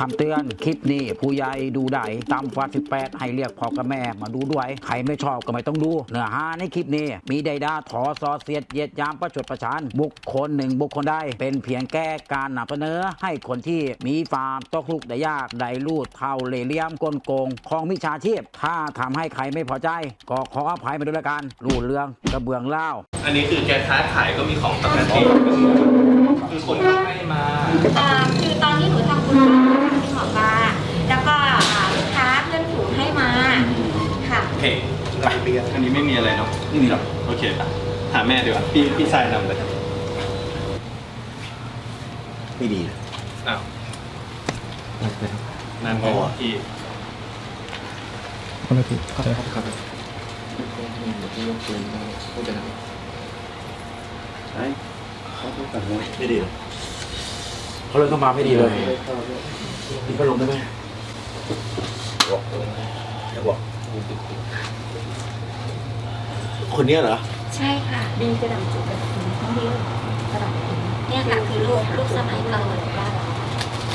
คำเตือน คลิปนี้ผู้ใหญ่ดูได้ตามฟ้า18ให้เรียกพ่อกับแม่มาดูด้วย ใครไม่ชอบก็ไม่ต้องดู เนื้อหาในคลิปนี้ มีใดดาถอซอเสียดเหยียดยามประชดประชาน บุคคลหนึ่งบุคคลใดเป็นเพียงแก้การนำเสนอ ให้คนที่มีฟาร์มตกลุกข์ได้ยากได้ลูดเท่าเหล่เหลี่ยมกลโกงของมิชาชีพ ถ้าทำให้ใครไม่พอใจ ก็ขออภัยมาด้วยละกันรูดเรื่องกระเบื้องเล่า อันนี้คือแกค้าขายก็มีของปกติคือคนเขาให้มา อ่าคือตอนที่หนูทำบุญบ้า นที่หมอปลาแล้วก็อ่าลูกค้าเพื่อนฝูงให้มาค่ะ โอเคไปเบียร์อันนี้ไม่มีอะไรเนาะไม่มีหรอกโอเคไปหาแม่ดีกว่าพี่พี่ชายนำเลยไม่ดีนะอ้าวนั่นไงพี่คนละทีใช่ใช่เขาพูดกันว่าไม่ดีเลย เขาเลยเข้ามาไม่ดีเลยพี่พัดลมได้ไหมบอกเดี๋ยวบอกคนเนี้ยเหรอ ใช่ค่ะดินกระดำจุกกระถิ่นทั้งดินกระดำเนี่ยค่ะคือลูกลูกสมัยก่อนบ้าน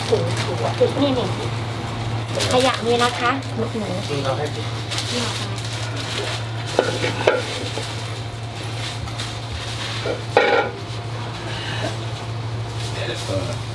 ถูถูถูนี่นี่ขยะมีนะคะหนูหนูที่หมอปลาเออแกเรียกแ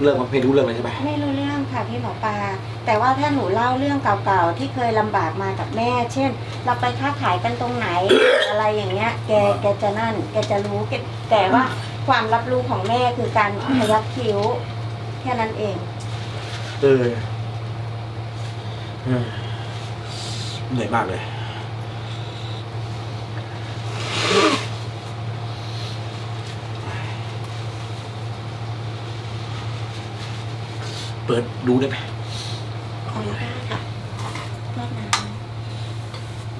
เรื่องมันไม่รู้เรื่องเลยใช่ไหมไม่รู้เรื่องค่ะพี่หมอปลาแต่ว่าถ้าหนูเล่าเรื่องเก่าๆที่เคยลำบากมากับแม่ เช่น เราไปค้าขายกันตรงไหน อะไรอย่างเงี้ย แกแกจะนั่น แกจะรู้แกแต่ว่าความรับรู้ของแม่คือการพยักคิ้ว แค่นั้นเอง เออเออเหนื่อยมากเลย เปิดดูได้ไหมขออนุญาตค่ะโทษนะ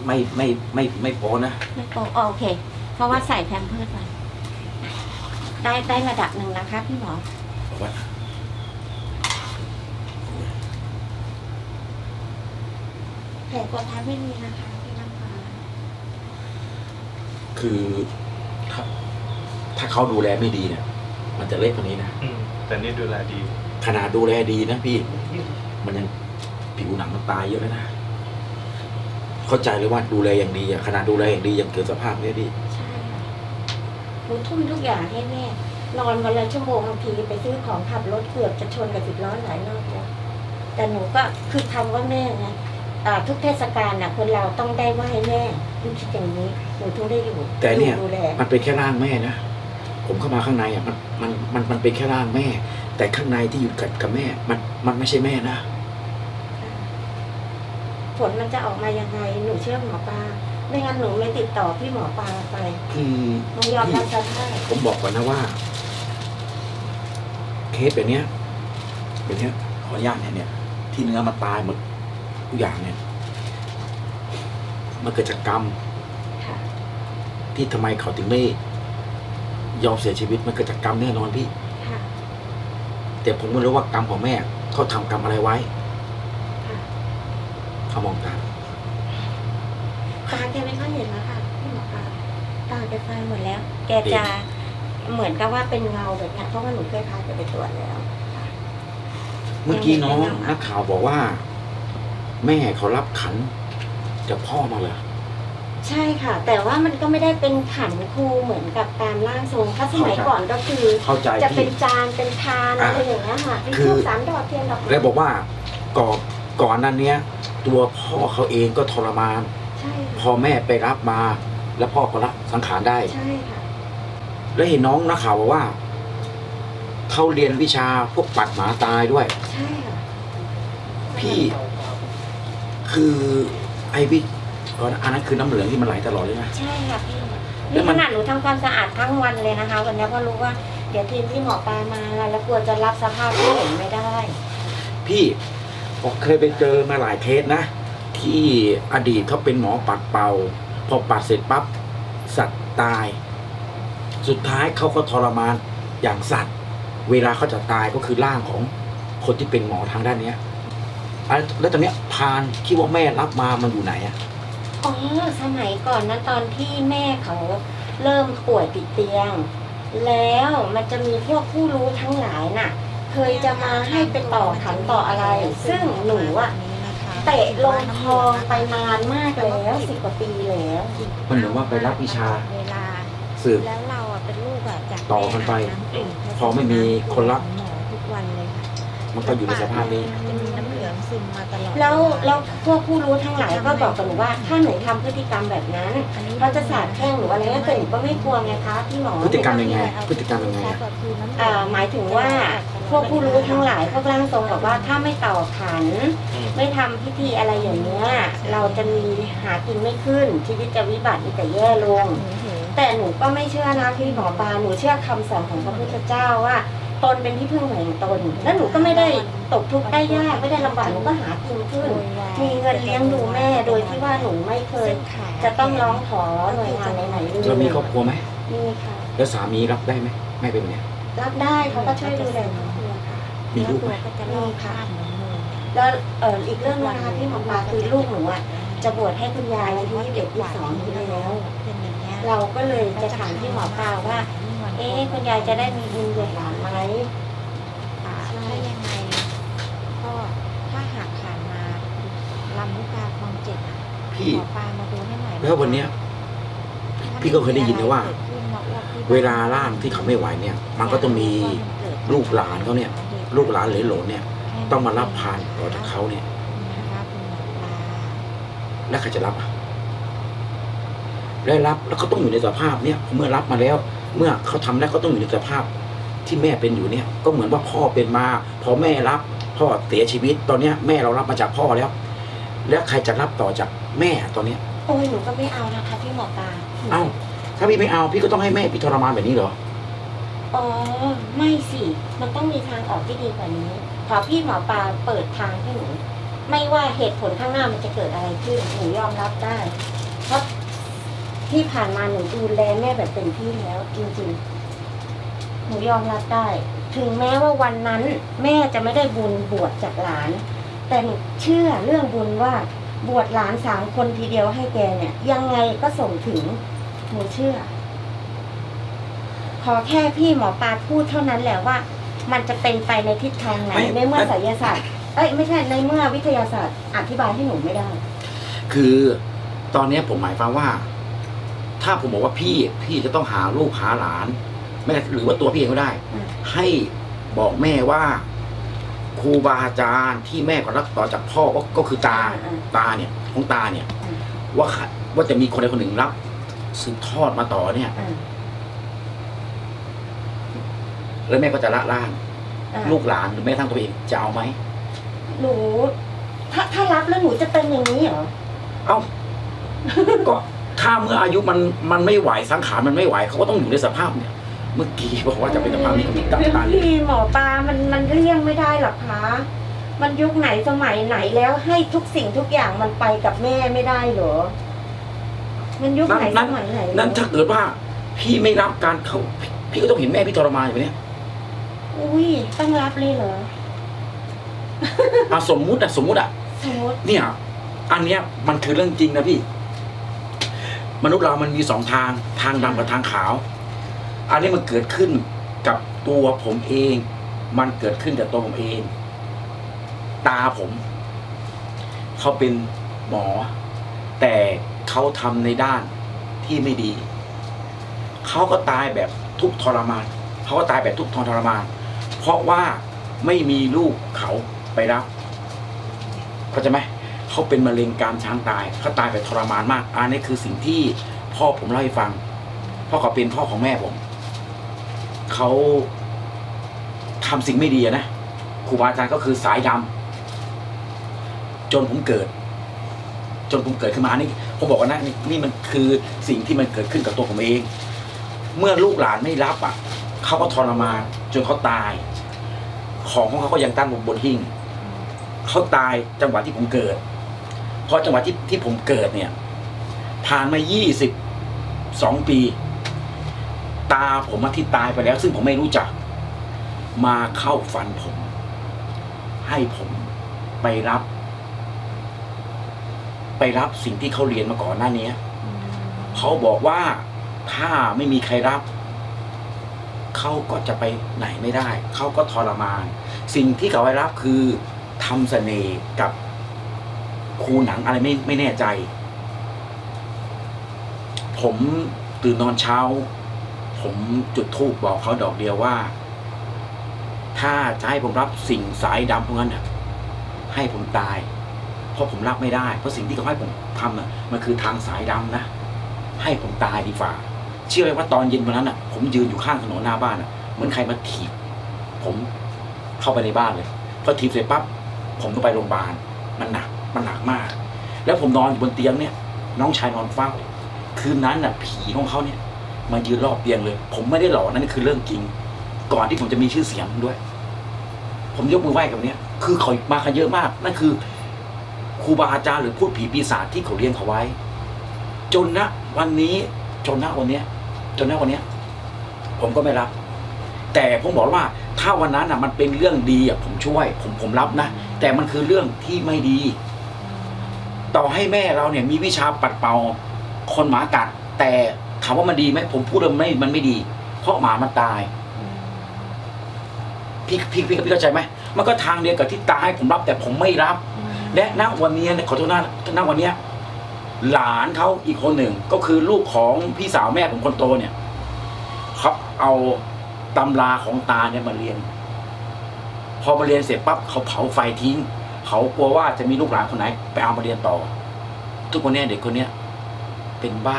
ไม่ไม่ไม่ไม่พอนะไม่โปะโอเค เพราะว่าใส่แพมเพิร์ดไปได้ได้ระดับหนึ่งนะคะพี่หมอ บอกว่าแผลกดทับไม่มีนะคะพี่น้ำฟ้าคือถ้าถ้าเขาดูแลไม่ดีเนี่ย มันจะเล็กกว่านี้นะ อืมแต่นี่ดูแลดี ขนาดดูแลดีนะพี่ มันยังผิวหนังมันตายเยอะเลยนะ เข้าใจเลยว่าดูแลอย่างดีอะขนาดดูแลอย่างดียังเกิดสภาพเนี้ยพี่ใช่ค่ะหนูทุ่มทุกอย่างให้แม่ นอนวันละชั่วโมงบางทีไปซื้อของขับรถเกือบจะชนกับสิบล้อหลายรอบแล้วแต่หนูก็คือคำว่าแม่ไงอ่าทุกเทศกาลน่ะ คนเราต้องได้ไหว้แม่หนูคิดอย่างนี้หนูถึงได้อยู่แต่เนี่ยดูแลมันเป็นแค่ร่างแม่นะ ผมเข้ามาข้างในอะมันมันมันมันเป็นแค่ร่างแม่ แต่ข้างในที่อยู่กับกับแม่ มันมันไม่ใช่แม่นะผลมันจะออกมายังไงหนูเชื่อหมอปลาไม่งั้นหนูไม่ติดต่อพี่หมอปลาไปคือหนูยอมรับสภาพผมบอกก่อนนะว่า เคสแบบเนี้ยแบบเนี้ยขออนุญาตเนี่ยเนี่ย ที่เนื้อมันตายหมดทุกอย่างเนี่ย มันเกิดจากกรรมค่ะที่ทำไมเขาถึงไม่ยอมเสียชีวิตมันเกิดจากกรรมแน่นอนพี่ค่ะ แต่ผมไม่รู้ว่ากรรมของแม่เขาทำกรรมอะไรไว้ค่ะเขามองตามตาแกไม่ค่อยเห็นแล้วค่ะพี่หมอปลาตาแกไฟหมดแล้ว แกจะเหมือนกับว่าเป็นเงาแบบเนี้ยเพราะว่าหนูเคยพาแกไปตรวจแล้วเมื่อกี้น้องยังไงบ้างนักข่าวบอกว่า แม่เขารับขันจากพ่อมาเลย ใช่ค่ะ แต่ว่ามันก็ไม่ได้เป็นขันครูเหมือนกับตามร่างทรงถ้าสมัยเข้าใจก่อนก็คือเข้าใจจะเป็พี่นจานเป็นทานอะอะไรอย่างเงี้ยค่ะเป็นคือ ทูบสามดอกเทียนดอกไม้แล้วบอกว่าก่อนก่อนนั้นเนี้ย ตัวพ่อเขาเองก็ทรมาน ใช่พค่ะอแม่ไปรับมา แล้วพ่อก็รับสังขารได้ ใช่ค่ะแล้วเห็นน้องนักข่าวบอกว่าเขาเรียนวิชาพวกปัดหมาตายด้วย ใช่ค่ะพี่ คือไอ้ พี่อันนั้นคือน้ำเหลืองที่มันไหลตลอดเลยนะ ใช่ค่ะพี่แล้นี่วมัขนนาดหนูทำความสะอาดทั้งวันเลยนะคะ วันนี้ก็รู้ว่าเดี๋ยวทีมพี่หมอปลามาแล้วกลัวจะรับสภาพที่เห็นไม่ได้ พี่ผมเคยไปเจอมาหลายเคสนะ ที่อดีตเขาเป็นหมอปัดเป่า พอปัดเสร็จปั๊บสัตว์ตาย สุดท้ายเขาก็ทรมานอย่างสัตว์ เวลาเขาจะตายก็คือร่างของคนที่เป็นหมอทางด้านเนี้ยอะแล้วตอนเนี้ยพานที่ว่าแม่รับมามันอยู่ไหนอะ อ๋อสมัยก่อนนะตอนที่แม่เขาเริ่มป่วยติดเตียง แล้วมันจะมีพวกผู้รู้ทั้งหลายน่ะ เคยจะมาให้ไปต่อขันต่ออะไร ซึ่งหนูอะเตะลงคลองไปนานมากแล้วสิบกว่าปีแล้วมันเหมือนว่าไปรับวิชา เวลาสืบแล้วเราอะเป็นลูกอะจากต่อกันไปแม่น้ำอุ่นพอไม่มีคนรับหมอทุกวันเลยค่ะมันก็อยู่ในสภาพนี้ ซึมมาตลอดแล้วเาแล้วพวกผู้รู้ทั้งหลายก็บอกกับหนูว่า ถ้าหนูทำพฤติกรรมแบบนั้นอันนี้เขาจะสาดแช่งหนูอะไรเงี้ยแต่หนูก็ไม่กลัวไงคะพี่หมอพฤติกรรมยังไงพฤติกรรมยังไงอะอ่าหมายถึงว่าพวกผู้รู้ทั้งหลายพวกร่างทรงบอกว่าถ้าไม่ต่อขัน ไม่ทำพิธีอะไรอย่างเนี้ยเราจะมีหากินไม่ขึ้นชีวิตจะวิบัติมีแต่แย่ลง แต่หนูก็ไม่เชื่อนะพี่หมอปลาหนูเชื่อคำสอนของพระพุทธเจ้าว่า ตนเป็นที่พึ่งแห่งตน แล้วหนูก็ไม่ได้ตกทุกข์ได้ยากไม่ได้ลำบากหนูก็หากินขึ้น มีเงินเลี้ยงดูแม่โดยที่ว่าหนูไม่เคย จะต้องร้องขอหน่วยงานไหนๆเลยเรามีครอบครัวไหมมีค่ะ แล้วสามีรับได้ไหมไม่เป็นเนี่ยรับได้เขาก็ช่วยดูแลครอบครัวค่ะมีลูกไหมก็จะลอกคราบเหมือนเดิมแล้วเอ่ออีกเรื่องนึงนะคะที่หมอปลาคือลูกหนูอะจะบวชให้คุณยายวันที่ยี่สิบเอ็ดยี่สิบสองนี้แล้วเป็นอย่างเงี้ยเราก็เลยจะถามที่หมอปลาว่า เอ๊ะคุณยายจะได้มีบุญบวชหลานไหมอ่าถ้ายังไงก็ถ้าหากผ่านมาลำลูกกาคลองเจ็ดอะพี่ หมอปลามาดูให้หน่อยแล้ววันเนี้ย พี่ก็เคยได้ยินนะว่า เวลาร่างที่เขาไม่ไหวเนี่ย มันก็ต้องมีลูกหลานเขาเนี่ย ลูกหลานเหลนหลนเนี่ย ต้องมารับพานต่อจากเขาเนี่ย นะคะคุณหมอปลาแล้วใครจะรับอะได้รับแล้วเขาต้องอยู่ในสภาพเนี่ยเมื่อรับมาแล้ว เมื่อเขาทำแล้วเขาต้องอยู่ในสภาพที่แม่เป็นอยู่เนี่ย ก็เหมือนว่าพ่อเป็นมา พอแม่รับ พ่อเสียชีวิตตอนเนี้ยแม่เรารับมาจากพ่อแล้ว แล้วใครจะรับต่อจากแม่ตอนเนี้ยโอ้ยหนูก็ไม่เอานะคะพี่หมอปลาเอ้าถ้าพี่ไม่เอาพี่ก็ต้องให้แม่พี่ทรมานแบบนี้เหรออ๋อไม่สิ มันต้องมีทางออกที่ดีกว่านี้ ขอพี่หมอปลาเปิดทางให้หนู ไม่ว่าเหตุผลข้างหน้ามันจะเกิดอะไรขึ้นหนูยอมรับได้ เพราะ ที่ผ่านมาหนูดูแลแม่แบบเต็มที่แล้ว จริงๆ หนูยอมรับได้ ถึงแม้ว่าวันนั้น แม่จะไม่ได้บุญบวชจากหลาน แต่หนูเชื่อเรื่องบุญว่าบวชหลานสามคนทีเดียวให้แกเนี่ย ยังไงก็ส่งถึงหนูเชื่อ ขอแค่พี่หมอปลาพูดเท่านั้นแหละว่า มันจะเป็นไปในทิศทางไหนไม่ในเมื่อไม่ไสยศาสตร์เอ้ยไม่ใช่ในเมื่อวิทยาศาสตร์ อธิบายให้หนูไม่ได้ คือตอนเนี้ยผมหมายความว่า ถ้าผมบอกว่าพี่พี่จะต้องหาลูกหาหลานไม่หรือว่าตัวพี่เองก็ได้อืมให้บอกแม่ว่าครูบาอาจารย์ที่แม่ก็รับต่อจากพ่อก็ก็คือตาอืมตาเนี่ยของตาเนี่ยอืมว่าใครว่าจะมีคนใดคนหนึ่งรับสืบทอดมาต่อเนี่ยอ่าแล้วแม่ก็จะละล่างอ่าลูกหลานหรือแม่ทั้งตัวเองจะเอาไหมหนูถ้าถ้ารับแล้วหนูจะเป็นอย่างนี้เหรอเอ้าก็ ถ้าเมื่ออายุมันมันไม่ไหวสังขารมันไม่ไหวเขาก็ต้องอยู่ในสภาพเนี่ย เมื่อกี้บอกว่าจะเป็นสภาพนี้ก็มีตับตาเลยพี่หมอปลามันมันเลี่ยงไม่ได้หรอกคะมันยุคไหนสมัยไหนแล้วให้ทุกสิ่งทุกอย่างมันไปกับแม่ไม่ได้เหรอ มันยุคไหนสมัยไหนนั้นถ้าเกิดว่า พี่ไม่รับการเขาพี่พี่ก็ต้องเห็นแม่พี่ทรมานอยู่เนี่ยอุ้ยต้องรับเลยเหรออะสมมุติอะสมมุติอะสมมติเนี่ย อันเนี้ยมันคือเรื่องจริงนะพี่ มนุษย์เรามันมีสองทางทางดำกับทางขาว อันนี้มันเกิดขึ้นกับตัวผมเอง มันเกิดขึ้นกับตัวผมเอง ตาผม เขาเป็นหมอ แต่เขาทำในด้านที่ไม่ดี เขาก็ตายแบบทุกทรมาน เขาก็ตายแบบทุกข์ทรมาน เพราะว่าไม่มีลูกเขาไปรับเข้าใจไหม เขาเป็นมะเร็งกรามช้างตายเขาตายแบบทรมานมาก อันนี้คือสิ่งที่พ่อผมเล่าให้ฟัง พ่อเขาเป็นพ่อของแม่ผม เขาทำสิ่งไม่ดีนะครูบาอาจารย์ก็คือสายดำจนผมเกิด จนผมเกิดขึ้นมานี่ผมบอกว่านะนี่นี่มันคือสิ่งที่มันเกิดขึ้นกับตัวผมเอง เมื่อลูกหลานไม่รับอะเขาก็ทรมานจนเขาตาย ของของเขาก็ยังตั้งบนบนหิ้งเขาตายจังหวะที่ผมเกิด เพราะจังหวะที่ที่ผมเกิดเนี่ย ผ่านมายี่สิบสองปี ตาผมอะที่ตายไปแล้ว ซึ่งผมไม่รู้จัก มาเข้าฝันผม ให้ผมไปรับ ไปรับสิ่งที่เขาเรียนมาก่อนหน้านี้เขาบอกว่าถ้าไม่มีใครรับเขาก็จะไปไหนไม่ได้ เขาก็ทรมาน สิ่งที่เขาไปรับคือทำเสน่ห์กับ ครูหนังอะไรไม่ไม่แน่ใจ ผมตื่นนอนเช้า ผมจุดธูปบอกเขาดอกเดียวว่า ถ้าจะให้ผมรับสิ่งสายดำพวกนั้นน่ะให้ผมตาย เพราะผมรับไม่ได้ เพราะสิ่งที่เขาให้ผมทำน่ะมันคือทางสายดำนะให้ผมตายดีฝ่าเชื่อไหมว่าตอนเย็นวันนั้นน่ะ ผมยืนอยู่ข้างถนนหน้าบ้านน่ะเหมือนใครมาถีบผมเข้าไปในบ้านเลยพอถีบเสร็จปั๊บผมก็ไปโรงพยาบาลมันหนัก มันหนักมาก แล้วผมนอนอยู่บนเตียงเนี่ย น้องชายนอนเฝ้า คืนนั้นน่ะผีของเขาเนี่ยมายืนรอบเตียงเลย ผมไม่ได้หลอกนั่นคือเรื่องจริง ก่อนที่ผมจะมีชื่อเสียงด้วย ผมยกมือไหว้กับเนี้ยคือเขามากันเยอะมากนั่นคือครูบาอาจารย์หรือพูดผีปีศาจที่เขาเลี้ยงเขาไว้ จนณวันนี้จนณวันเนี้ย จนณวันเนี้ย ผมก็ไม่รับ แต่ผมบอกว่าถ้าวันนั้นอะมันเป็นเรื่องดีอะผมช่วย ผมผมรับนะ แต่มันคือเรื่องที่ไม่ดี ต่อให้แม่เราเนี่ยมีวิชาปัดเป่าคนหมากัด แต่ถามว่ามันดีไหมผมพูดว่าไม่มันไม่ดี เพราะหมามันตายพี่พี่พี่พี่เข้าใจไหมมันก็ทางเดียวกับที่ตาให้ผมรับ แต่ผมไม่รับ และณวันนี้เนี่ยขอโทษนะณวันเนี้ยหลานเขาอีกคนหนึ่งก็คือลูกของพี่สาวแม่ผมคนโตเนี่ยเขาเอาตำราของตาเนี่ยมาเรียน พอมาเรียนเสร็จปั๊บเขาเผาไฟทิ้ง เขากลัวว่าจะมีลูกหลานคนไหน ไปเอามาเรียนต่อ ทุกคนเนี่ยเด็กคนเนี้ยเป็นบ้า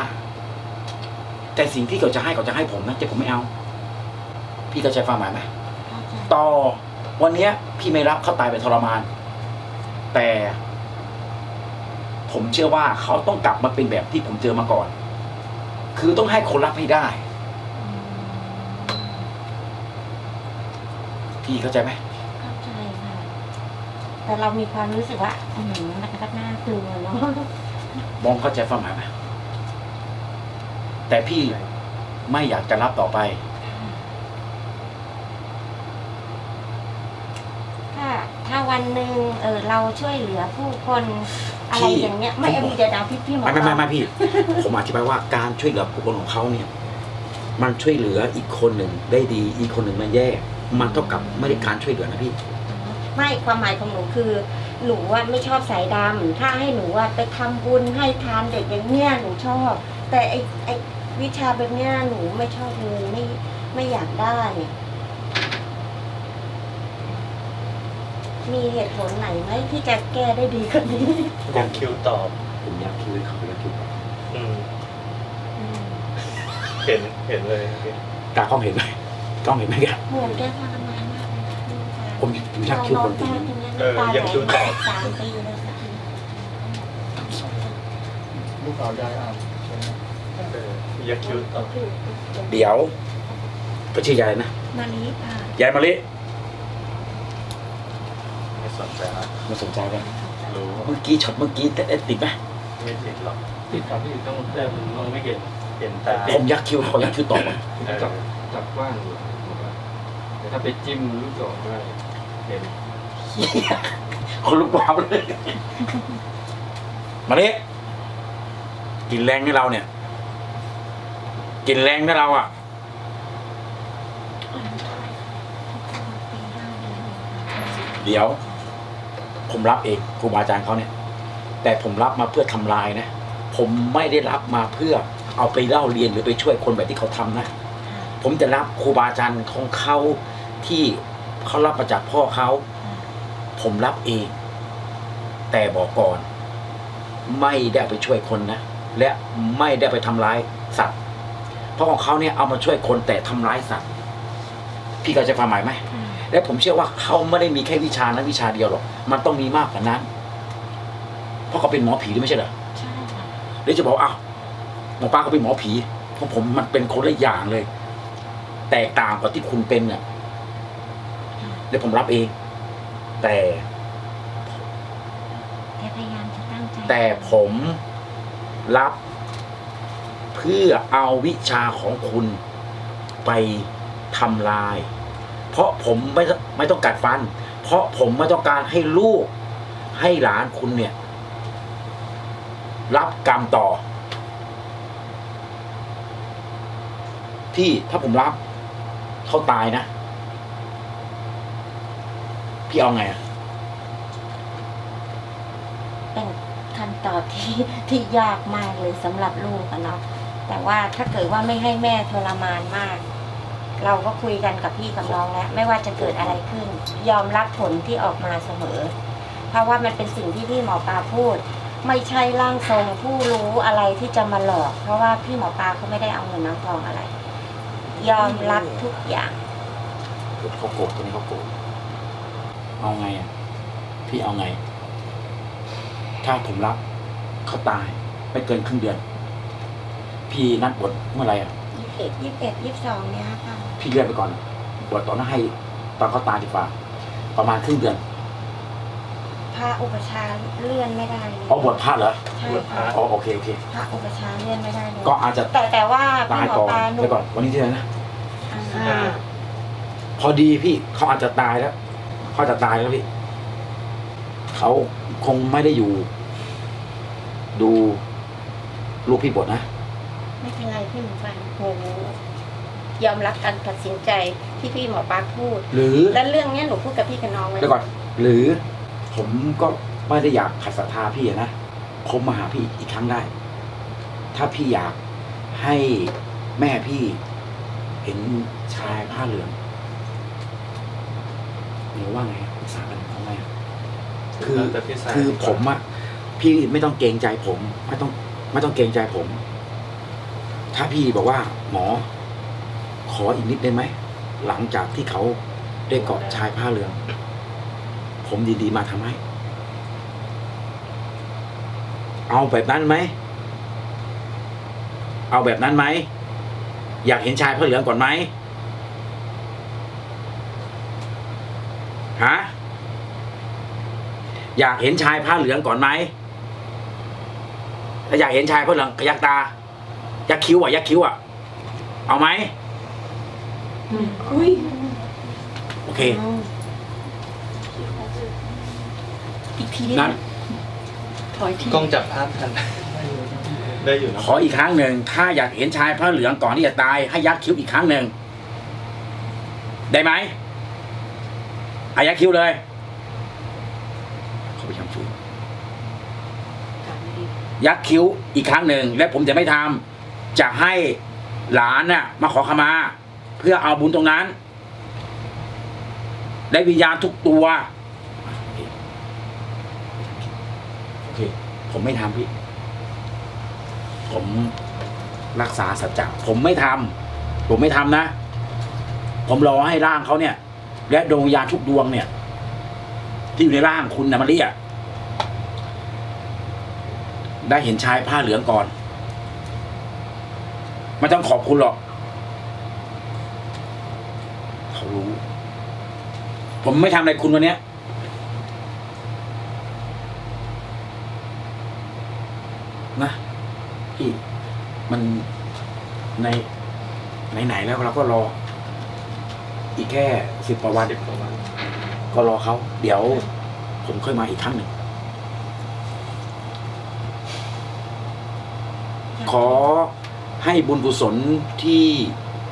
แต่สิ่งที่เขาจะให้เขาจะให้ผมนะแต่ผมไม่เอา พี่เข้าใจความหมายไหมต่อวันเนี้ย พี่ไม่รับเขาตายไปทรมาน แต่ ผมเชื่อว่าเขาต้องกลับมาเป็นแบบที่ผมเจอมาก่อน คือต้องให้คนรับให้ได้ พี่เข้าใจไหมเข้าใจค่ะ แต่เรามีความรู้สึกว่าอืมมันก็น่ากลัวเนาะมองเข้าใจความหมายไหมแต่พี่ไม่อยากจะรับต่อไป ถ้าถ้าวันหนึ่งเออเราช่วยเหลือผู้คนอะไรพี่อย่างเงี้ย ไม่ผมเอ็มเดียวดาวพี่พี่หมอไม่ไม่ไม่ไม่พี่ ผมอธิบายว่าการช่วยเหลือบุคคลของเขาเนี่ย มันช่วยเหลืออีกคนหนึ่งได้ดี อีกคนหนึ่งมันแย่ มันเท่ากับไม่ได้การช่วยเหลือนะพี่ ไม่ความหมายของหนูคือ หนูว่าไม่ชอบสายดำถ้าให้หนูว่าไปทำบุญให้ทานเด็กอย่างเนี้ยหนูชอบ แต่ไอไอวิชาแบบเนี้ยหนูไม่ชอบเลยไม่ไม่อยากได้มีเหตุผลไหนไหมที่จะแก้ได้ดีกว่านี้ยังคิวตอบผมอยากคิดเลยเขาอยากคิดอืมเห็นเห็นเลย ตากล้องเห็นไหมกล้องเห็นไหมแกเหมือนแก้ทรมานมากเลยค่ะ ผมผมอยากคิดน้อคงนตาที่ตรงนี้น้ำตาไหลสามปีเลยค่ะลูกสาวยายอ่านใช่ไหมเออยังคิวตอบเดี๋ยวก็ชื่อยายนะมาลีค่ะยายมาลิไม่สนใจละไม่สนใจเลยรู้เมื่อกี้ช็อตเมื่อกี้แต่ติดไหมไม่ติดหรอกติดครับพี่ต้องแต่ผมมองไม่เห็นเห็นตาผมยักคิวขอยักคิวต่อก่อนเออจับจับกว้างอยู่ผมว่าแต่ถ้าไปจิ้มลูกศรได้ เห็นคนลุกวาวเลยมาลิกินแรงให้เราเนี่ย กินแรงให้เราอะเดี๋ยว ผมรับเองครูบาอาจารย์เขาเนี่ย แต่ผมรับมาเพื่อทำลายนะ ผมไม่ได้รับมาเพื่อเอาไปเล่าเรียนหรือไปช่วยคนแบบที่เขาทำนะ ผมจะรับครูบาอาจารย์ของเขาที่ เขารับมาจากพ่อเขา ผมรับเอง แต่บอกก่อน ไม่ได้เอาไปช่วยคนนะ และไม่ได้ไปทำร้ายสัตว์ เพราะของเขาเนี่ยเอามาช่วยคนแต่ทำร้ายสัตว์ พี่เข้าใจความหมายไหม และผมเชื่อว่าเขาไม่ได้มีแค่วิชานั้นวิชาเดียวหรอก มันต้องมีมากกว่านั้น เพราะเขาเป็นหมอผีด้วยไม่ใช่เหรอใช่ค่ะเดี๋ยวจะบอกอ้าวหมอป้าเขาเป็นหมอผีของผมมันเป็นคนละอย่างเลย แตกต่างกับที่คุณเป็นเนี่ย เดี๋ยวผมรับเอง แต่ แกพยายามจะตั้งใจแต่ผมรับเพื่อเอาวิชาของคุณไปทำลาย เพราะผมไม่ไม่ต้องกัดฟัน เพราะผมไม่ต้องการให้ลูก ให้หลานคุณเนี่ย รับกรรมต่อพี่ถ้าผมรับเขาตายนะ พี่เอาไงอะเป็นคำตอบที่ที่ยากมากเลยสำหรับลูกอะเนาะแต่ว่าถ้าเกิดว่าไม่ให้แม่ทรมานมาก เราก็คุยกันกับพี่กับน้องแล้วไม่ว่าจะเกิดอะไรขึ้น ยอมรับผลที่ออกมาเสมอ เพราะว่ามันเป็นสิ่งที่พี่หมอปลาพูด ไม่ใช่ร่างทรงผู้รู้อะไรที่จะมาหลอก เพราะว่าพี่หมอปลาเขาไม่ได้เอาเงินน้ำทองอะไร ยอมรับทุกอย่าง เขาโกรธตัวนี้เขาโกรธ เอาไงอะ พี่เอาไง ถ้าผมรับเขาตายไม่เกินครึ่งเดือน พี่นัดบวชเมื่อไหร่อะยี่สิบเอ็ดยี่สิบเอ็ดยี่สิบสองเนี้ยค่ะ พี่เลื่อนไปก่อนบวชตอนนั้นให้ตอนเขาตายดีกว่า ประมาณครึ่งเดือนพระอุปชฌาย์เลื่อนไม่ได้เลยอ๋อบวชพระเหรอใช่ค่ะอ๋อโอเคโอเค พระอุปชฌาย์เลื่อนไม่ได้เลยก็อาจจะแต่แต่ว่าตาพี่ยหมอก่อนปลาหนูไปก่อนวันนี้ที่ไหนนะ อ่า พอดีพี่เขาอาจจะตายแล้ว เขาจะตายแล้วพี่ เขาคงไม่ได้อยู่ ดูลูกพี่บทนะ ไม่เป็นไรพี่หมอปลาหนูยอมรับการตัดสินใจที่พี่หมอปลาพูด หรือและเรื่องเนี้ยหนูพูดกับพี่กับน้องไว้เดี๋ยวก่อน หรือผมก็ไม่ได้อยากขัดศรัทธาพี่อะนะผมมาหาพี่อีกครั้งได้ ถ้าพี่อยากให้แม่พี่เห็นชายผ้าเหลือง หรือว่าไงปรึกษากันเอาไงอะคือแล้วแต่พี่สายคือผมอะพี่ไม่ต้องเกรงใจผม ไม่ต้อง ไม่ต้องเกรงใจผม ถ้าพี่บอกว่า หมอ ขออีกนิดได้ไหมหลังจากที่เขาได้เกาะชายผ้าเหลือง ผมยินดีมาทำให้ เอาแบบนั้นไหม เอาแบบนั้นไหม อยากเห็นชายผ้าเหลืองก่อนไหม ฮะอยากเห็นชายผ้าเหลืองก่อนไหมถ้าอยากเห็นชายผ้าเหลืองขยักตา ยักคิ้วอะ ยักคิ้วอะ เอาไหมอุ้ยโอเคอีกทีนั้นถอยทีกล้องจับภาพทัน ได้อยู่เนอะขออีกครั้งหนึ่งถ้าอยากเห็นชายผ้าเหลืองก่อนที่จะตาย ให้ยักคิ้วอีกครั้งหนึ่งได้ไหม อายักคิ้วเลยเขาไปทำฟื้นยักคิ้วอีกครั้งหนึ่งและผมจะไม่ทำจะให้หลานน่ะ มาขอขมา เพื่อเอาบุญตรงนั้น ได้วิญญาณทุกตัว โอเค ผมไม่ทำพี่ ผมรักษาสัจจะผมไม่ทำผมไม่ทำนะ ผมรอให้ร่างเขาเนี่ย และดวงวิญญาณทุกดวงเนี่ย ที่อยู่ในร่างคุณนะมาเรียได้เห็นชายผ้าเหลืองก่อน ไม่ต้องขอบคุณหรอก เขารู้ ผมไม่ทำอะไรคุณวันนี้นะพี่มันในไหนๆแล้วเราก็รอ อีกแค่สิบกว่าวัน สิบกว่าวันก็รอเขาเดี๋ยว ผมค่อยมาอีกครั้งหนึ่ง ขอให้บุญกุศลที่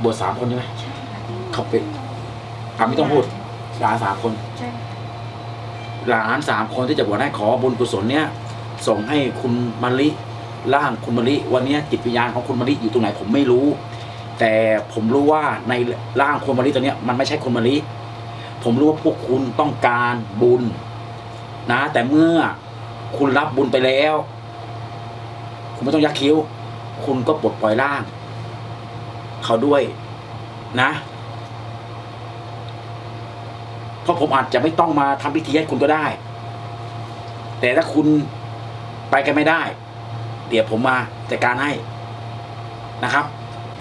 บวชสามคนใช่ไหมเขาเป็น อ่าไม่ต้องพูดหลานสามคน ใช่ หลานสามคนที่จะบวชให้ขอบุญกุศลเนี่ย ส่งให้คุณมะลิร่างคุณมะลิวันเนี้ยจิตวิญญาณของคุณมะลิอยู่ตรงไหนผมไม่รู้ แต่ผมรู้ว่าในร่างคุณมะลิตัวเนี้ยมันไม่ใช่คุณมะลิผมรู้ว่าพวกคุณต้องการบุญ นะ แต่เมื่อคุณรับบุญไปแล้ว คุณไม่ต้องยักคิ้ว คุณก็ปลดปล่อยร่าง เขาด้วยนะเพราะผมอาจจะไม่ต้องมาทำพิธีให้คุณก็ได้ แต่ถ้าคุณไปกันไม่ได้ เดี๋ยวผมมาจัดการให้นะครับ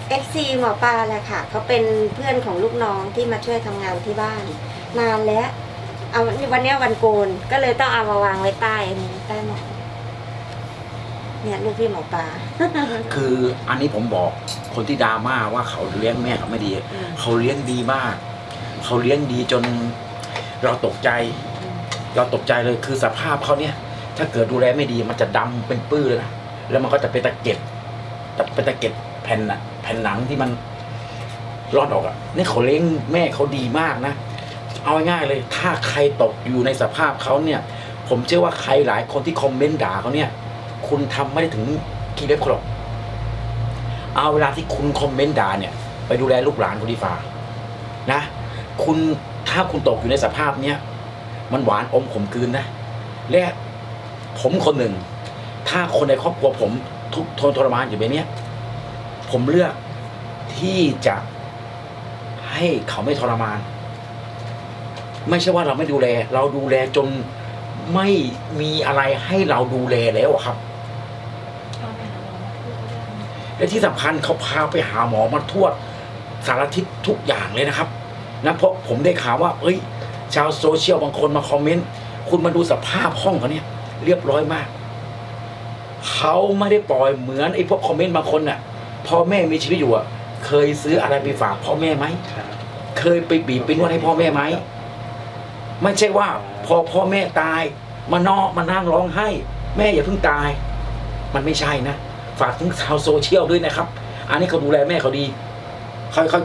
เอฟซีหมอปลาแหละค่ะเขาเป็นเพื่อนของลูกน้องที่มาช่วยทำงานที่บ้าน นานแล้วเอาวันเนี้ยวันโกนก็เลยต้องเอามาวางไว้ใต้อันนี้ใต้หมอนเนี่ยลูกพี่หมอปลา คืออันนี้ผมบอกคนที่ดราม่าว่าเขาเลี้ยงแม่เขาไม่ดี อืม เขาเลี้ยงดีมาก เขาเลี้ยงดีจนเราตกใจ เราตกใจเลยคือสภาพเขาเนี่ย ถ้าเกิดดูแลไม่ดีมันจะดำเป็นปื้อเลยนะแล้วมันก็จะเป็นตะเก็บเป็นตะเก็บแผ่นน่ะ ผ่นหนังที่มันรอดออกอะนี่เขาเลี้ยงแม่เขาดีมากนะ เอาง่ายเลย ถ้าใครตกอยู่ในสภาพเขาเนี่ย ผมเชื่อว่าใครหลายคนที่คอมเมนต์ด่าเขาเนี่ย คุณทำไม่ได้ถึงกีเล็บเขาหรอกเอาเวลาที่คุณคอมเมนต์ด่าเนี่ย ไปดูแลลูกหลานคุณดีฟ้านะ คุณถ้าคุณตกอยู่ในสภาพเนี้ยมันหวานอมขมกืนนะ และผมคนหนึ่ง ถ้าคนในครอบครัวผมทุกทนทรมานอยู่แบบเนี้ย ผมเลือกที่จะให้เขาไม่ทรมาน ไม่ใช่ว่าเราไม่ดูแล เราดูแลจนไม่มีอะไรให้เราดูแลแล้วครับ และที่สำคัญเขาพาไปหาหมอมาทั่วสารทิศทุกอย่างเลยนะครับนะเพราะผมได้ข่าวว่า เอ้ย ชาวโซเชียลบางคนมาคอมเมนต์คุณมาดูสภาพห้องเขาเนี่ย เรียบร้อยมาก เขาไม่ได้ปล่อยเหมือนไอ้พวกคอมเมนต์บางคนน่ะ พ่อแม่มีชีวิตอยู่อะ เคยซื้ออะไรไปฝากพ่อแม่ไหมครับเคยไปบีบไปนวดให้พ่อแม่ไหม ไม่ใช่ว่า พอพ่อแม่ตาย มานอมานั่งร้องไห้ แม่อย่าเพิ่งตาย มันไม่ใช่นะ ฝากถึงชาวโซเชียลด้วยนะครับ อันนี้เขาดูแลแม่เขาดีเขาเขา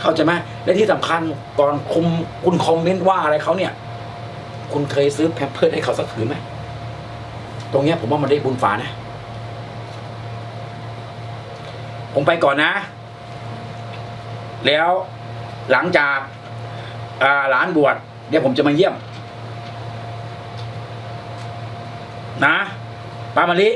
เขาใจะไหมและที่สำคัญก่อนคุมคุณคอมเมนต์ว่าอะไรเขาเนี่ย คุณเคยซื้อแพมเพิร์ดให้เขาสักผืนไหมตรงเนี้ยผมว่ามันได้บุญฝานะ ผมไปก่อนนะ แล้วหลังจากอาหลานบวชเดี๋ยวผมจะมาเยี่ยม นะป้ามะลิ